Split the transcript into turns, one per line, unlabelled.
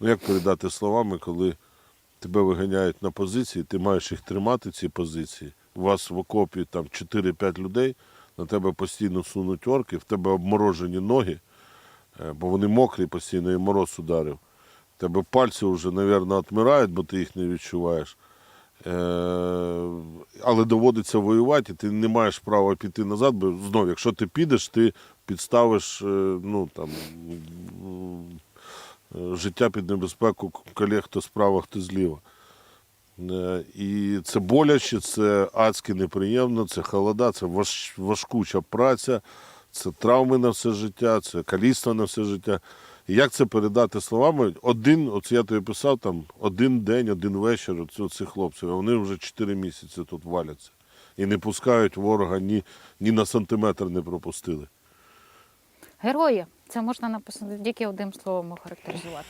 Ну як передати словами, коли тебе виганяють на позиції, ти маєш їх тримати, ці позиції. У вас в окопі там 4-5 людей, на тебе постійно сунуть орки, в тебе обморожені ноги, е, бо вони мокрі постійно і мороз ударив. Тебе пальці вже, мабуть, відмирають, бо ти їх не відчуваєш. Е, але доводиться воювати, і ти не маєш права піти назад, бо знов, якщо ти підеш, ти підставиш е, ну, там, життя під небезпеку колег, хто справа, хто зліва. Е, І це боляче, це адськи неприємно, це холода, це важкуча праця, це травми на все життя, це каліцтво на все життя. І як це передати словами? Один, от я тобі писав, там один день, один вечір цих хлопців, а вони вже 4 місяці тут валяться. І не пускають ворога ні, ні на сантиметр не пропустили.
Герої. Це можна написати тільки одним словом охарактеризувати.